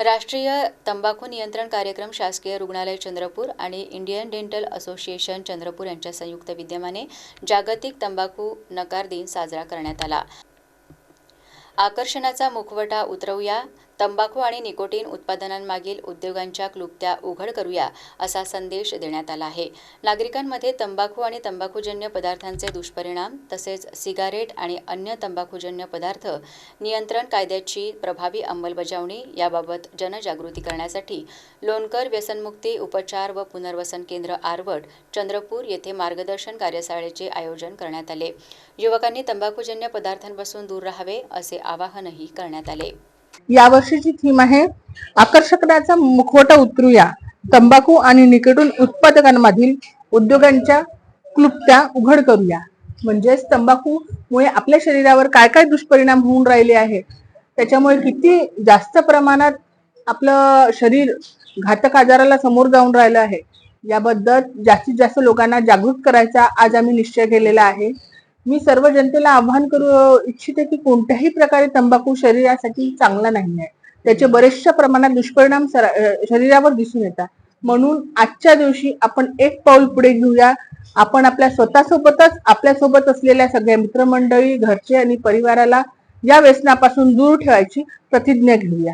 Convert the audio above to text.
राष्ट्रीय तंबाखू नियंत्रण कार्यक्रम शासकीय रुग्णालय चंद्रपूर आणि इंडियन डेंटल असोसिएशन चंद्रपूर यांच्या संयुक्त विद्यमाने जागतिक तंबाखू नकार दिन साजरा करण्यात आला. आकर्षणाचा मुखवटा उतरवूया. तंबाखू आणि निकोटीन उत्पादनांमागील उद्योगांच्या क्लुप्त्या उघड करूया असा संदेश देण्यात आला आहे. नागरिकांमध्ये तंबाखू आणि तंबाखूजन्य पदार्थांचे दुष्परिणाम तसेच सिगारेट आणि अन्य तंबाखूजन्य पदार्थ नियंत्रण कायद्याची प्रभावी अंमलबजावणी याबाबत जनजागृती करण्यासाठी लोणकर व्यसनमुक्ती उपचार व पुनर्वसन केंद्र आरवट चंद्रपूर येथे मार्गदर्शन कार्यशाळेचे आयोजन करण्यात आले. युवकांनी तंबाखूजन्य पदार्थांपासून दूर राहावे असे आवाहनही करण्यात आले. यावर्षीची थीम आहे आकर्षकतेचा मुखवटा उतरूया. तंबाखू आणि निकटून उत्पादकांमधील उद्योगांच्या क्लुप्त्या उघड करूया. म्हणजेच तंबाखूमुळे आपल्या शरीरावर काय काय दुष्परिणाम होऊन राहिले आहे? त्याच्यामुळे किती जास्त प्रमाणात आपलं शरीर घातक आजाराला समोर जाऊन राहिलं आहे? याबद्दल जास्तीत जास्त लोकांना जागृत करायचा आज आम्ही निश्चय केलेला आहे. मी सर्व जनतेला आव्हान करू इच्छिते की कोणत्याही प्रकारे तंबाखू शरीरासाठी चांगला नाही आहे. त्याचे बरेचशा प्रमाणात दुष्परिणाम शरीरावर दिसून येतात. म्हणून आजच्या दिवशी आपण एक पाऊल पुढे घेऊया. आपण आपल्या स्वतःसोबतच आपल्यासोबत असलेल्या सगळ्या मित्रमंडळी घरचे आणि परिवाराला या व्यसनापासून दूर ठेवायची प्रतिज्ञा घेऊया.